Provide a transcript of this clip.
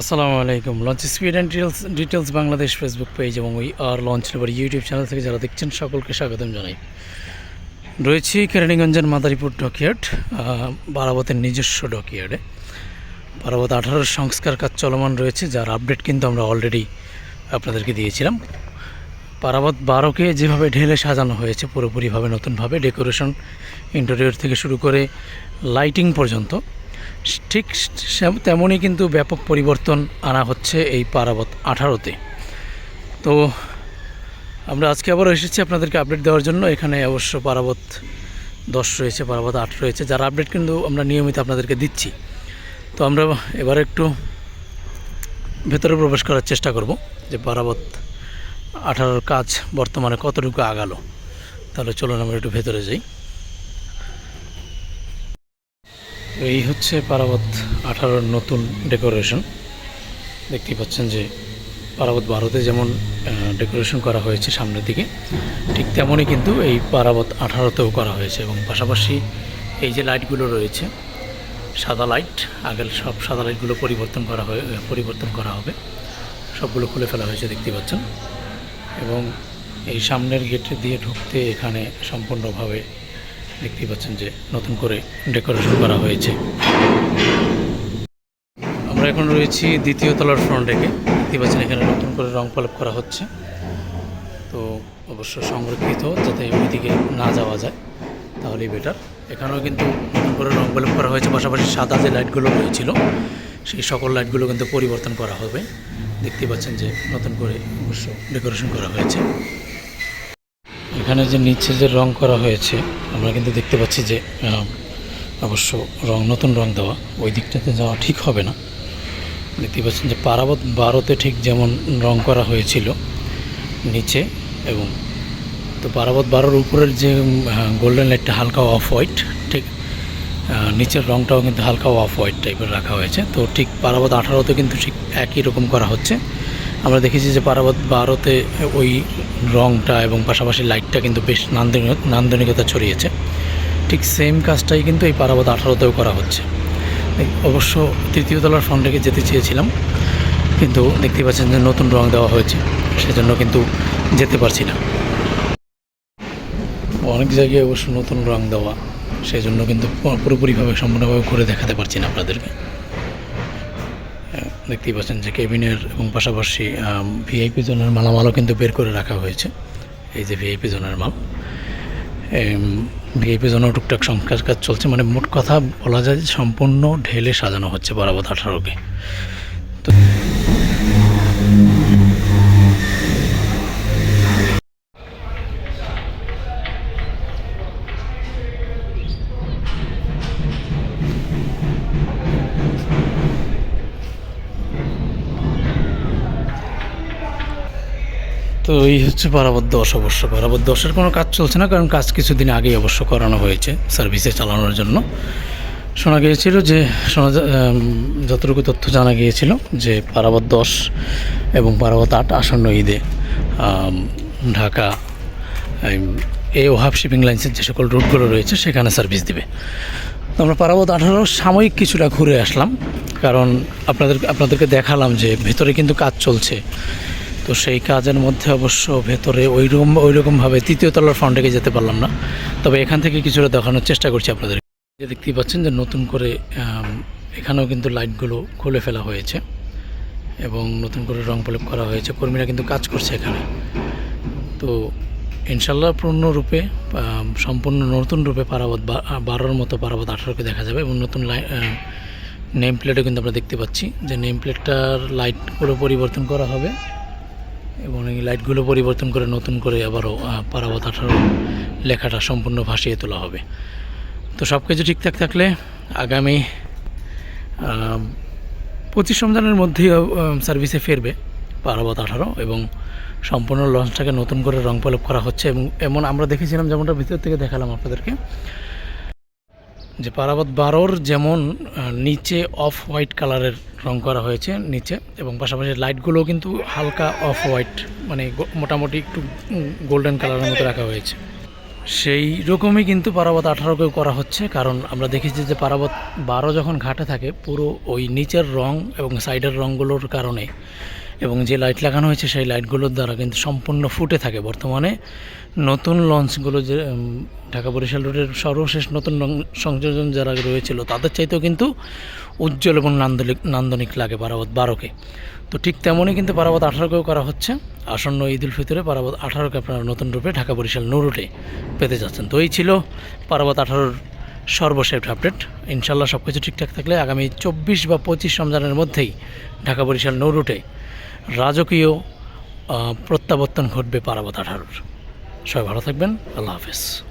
আসসালামু আলাইকুম। Launch speed and details details Bangladesh Facebook page এবং ওই আর লঞ্চ নেবার ইউটিউব চ্যানেল থেকে যারা দেখছেন, সকলকে স্বাগতম জানাই। রয়েছি কেরানীগঞ্জের মাদারীপুর ডকইয়ার্ড বারাবতের নিজস্ব ডকইয়ার্ডে বারাবত আঠারোর সংস্কার কাজ চলমান রয়েছে, যার আপডেট কিন্তু আমরা অলরেডি আপনাদেরকে দিয়েছিলাম। পারাবত বারোকে যেভাবে ঢেলে সাজানো হয়েছে, পুরোপুরিভাবে নতুনভাবে ডেকোরেশন ইন্টেরিয়র থেকে শুরু করে লাইটিং পর্যন্ত, ঠিক তেমনই কিন্তু ব্যাপক পরিবর্তন আনা হচ্ছে এই পারাবত আঠারোতে। তো আমরা আজকে আবারও এসেছি আপনাদেরকে আপডেট দেওয়ার জন্য। এখানে অবশ্য পারাবত দশ রয়েছে, পারাবত আট রয়েছে। যার আপডেট কিন্তু আমরা নিয়মিত আপনাদেরকে দিচ্ছি। তো আমরা এবার একটু ভেতরে প্রবেশ করার চেষ্টা করব যে পারাবত আঠারোর কাজ বর্তমানে কতটুকু আগালো? তাহলে চলুন আমরা একটু ভেতরে যাই। এই হচ্ছে পারাবত আঠারোর নতুন ডেকোরেশন। দেখতেই পাচ্ছেন যে পারাবত ভারতে যেমন ডেকোরেশন করা হয়েছে সামনের দিকে, ঠিক তেমনই কিন্তু এই পারাবত আঠারোতেও করা হয়েছে এবং পাশাপাশি এই যে লাইটগুলো রয়েছে, সাদা লাইট, আগের সব সাদা লাইটগুলো পরিবর্তন করা হয়ে, পরিবর্তন করা হবে। সবগুলো খুলে ফেলা হয়েছে দেখতে পাচ্ছেন। এবং এই সামনের গেট দিয়ে ঢুকতে এখানে সম্পূর্ণভাবে দেখতে পাচ্ছেন যে নতুন করে ডেকোরেশন করা হয়েছে। আমরা এখন রয়েছি দ্বিতীয় তলার ফ্রন্ট রেখে দেখতে পাচ্ছেন এখানে নতুন করে রং প্রলেপ করা হচ্ছে। তো অবশ্য সংরক্ষিত যাতে ওইদিকে না যাওয়া যায়, তাহলেই বেটার এখানেও কিন্তু নতুন করে রং প্রলেপ করা হয়েছে, পাশাপাশি সাদা যে লাইটগুলো রয়েছিল, সেই সকল লাইটগুলো কিন্তু পরিবর্তন করা হবে। দেখতে পাচ্ছেন যে নতুন করে অবশ্য ডেকোরেশন করা হয়েছে। এখানে যে নিচে যে রং করা হয়েছে, আমরা কিন্তু দেখতে পাচ্ছি যে অবশ্য রং, নতুন রং দেওয়া। ওই দিকটাতে যাওয়া ঠিক হবে না। দেখতে পাচ্ছেন যে পারাবত বারোতে ঠিক যেমন রং করা হয়েছিল নিচে এবং তো পারাবত বারোর উপরের যে গোল্ডেন লাইটটা হালকা অফ হোয়াইট নিচের রংটাও কিন্তু হালকা অফ হোয়াইট টাইপের রাখা হয়েছে। তো ঠিক পারাবত আঠারোতে কিন্তু ঠিক একই রকম করা হচ্ছে। আমরা দেখেছি যে পারাবত বারোতে ওই রংটা এবং পাশাপাশি লাইটটা কিন্তু বেশ নান্দনিক নান্দনিকতা ছড়িয়েছে। ঠিক সেম কাজটাই কিন্তু এই পারাবত আঠারোতেও করা হচ্ছে। অবশ্য তৃতীয় তলার ফ্রন্টে যেতে চেয়েছিলাম, কিন্তু দেখতে পাচ্ছেন যে নতুন রং দেওয়া হয়েছে, সেজন্য কিন্তু যেতে পারছি না। অনেক জায়গায় অবশ্য নতুন রং দেওয়া সেই জন্য কিন্তু পুরোপুরিভাবে সম্পূর্ণভাবে ঘুরে দেখাতে পারছি না আপনাদেরকে। দেখতেই পাচ্ছেন যে কেবিনের এবং পাশাপাশি ভিআইপি জোনের মালামালও কিন্তু বের করে রাখা হয়েছে। এই যে ভিআইপি জোনের মাল। ভিআইপি জোনও টুকটাক সংস্কার কাজ চলছে। মানে মোট কথা বলা যায় যে সম্পূর্ণ ঢেলে সাজানো হচ্ছে বরাবর আঠারোকে। তো এই হচ্ছে পারাবত দশ অবশ্য। পারাবত দশের কোনো কাজ চলছে না, কারণ কাজ কিছুদিন আগেই অবশ্য করানো হয়েছে সার্ভিসে চালানোর জন্য। শোনা গিয়েছিল যে, শোনা যতটুকু তথ্য জানা গিয়েছিল যে পারাবত দশ এবং পারাবত আট আসন্ন ঈদে ঢাকা, এই ওহাব শিপিং লাইন্সের যে সকল রুটগুলো রয়েছে, সেখানে সার্ভিস দিবে। তো আমরা পারাবত আঠারো সাময়িক কিছুটা ঘুরে আসলাম, কারণ আপনাদের আপনাদেরকে দেখালাম যে ভেতরে কিন্তু কাজ চলছে। তো সেই কাজের মধ্যে অবশ্য ভেতরে ওই রকম ওই রকমভাবে তৃতীয় তলার ফ্রন্টে যেতে পারলাম না। তবে এখান থেকে কিছুটা দেখানোর চেষ্টা করছি আপনাদের। যে দেখতেই পাচ্ছেন যে নতুন করে এখানেও কিন্তু লাইটগুলো খুলে ফেলা হয়েছে এবং নতুন করে রং প্রলেপ করা হয়েছে। কর্মীরা কিন্তু কাজ করছে এখানে। তো ইনশাল্লাহ পূর্ণরূপে সম্পূর্ণ নতুন রূপে পারাবত বারোর মতো পারাবত আঠারোকে দেখা যাবে এবং নতুন নেম প্লেটও কিন্তু আমরা দেখতে পাচ্ছি। যে নেম প্লেটটার লাইটগুলো পরিবর্তন করা হবে। এবং এই লাইটগুলো পরিবর্তন করে নতুন করে আবারও পারাবত আঠারো লেখাটা সম্পূর্ণ ভাসিয়ে তোলা হবে। তো সব কিছু ঠিকঠাক থাকলে আগামী পঁচিশ রমজানের মধ্যেই সার্ভিসে ফিরবে পারাবত আঠারো এবং সম্পূর্ণ লঞ্চটাকে নতুন করে রং প্রলেপ করা হচ্ছে এবং এমন আমরা দেখেছিলাম যেমনটা ভিতর থেকে দেখালাম আপনাদেরকে যে পারাবত বারোর যেমন নিচে অফ হোয়াইট কালারের রং করা হয়েছে, নিচে, এবং পাশাপাশি লাইটগুলো কিন্তু হালকা অফ হোয়াইট মানে মোটামুটি একটু গোল্ডেন কালারের মতো রাখা হয়েছে। সেই রকমই কিন্তু পারাবত আঠারোকেও করা হচ্ছে, কারণ আমরা দেখেছি যে পারাবত বারো যখন ঘাটে থাকে, পুরো ওই নিচের রং এবং সাইডের রঙগুলোর কারণে এবং যে লাইট লাগানো হয়েছে সেই লাইটগুলোর দ্বারা কিন্তু সম্পূর্ণ ফুটে থাকে বর্তমানে। নতুন লঞ্চগুলো যে ঢাকা বরিশাল রোডের সর্বশেষ নতুন সংযোজন যারা রয়েছিল তাদের চাইতেও কিন্তু উজ্জ্বল এবং নান্দনিক নান্দনিক লাগে পারাবত বারোকে। তো ঠিক তেমনই কিন্তু পারাবত আঠারোকেও করা হচ্ছে। আসন্ন ঈদ উল ফিতরে পারাবত আঠারোকে আপনারা নতুন রূপে ঢাকা বরিশাল নৌ রুটে পেতে যাচ্ছেন। তো এই ছিল পারাবত আঠারোর সর্বশেষ আপডেট। ইনশাল্লাহ সব কিছু ঠিকঠাক থাকলে আগামী চব্বিশ বা পঁচিশ রমজানের মধ্যেই ঢাকা বরিশাল নৌ রুটে রাজকীয় প্রত্যাবর্তন ঘটবে পারাবত আঠারোর। সবাই ভালো থাকবেন। আল্লাহ হাফেজ।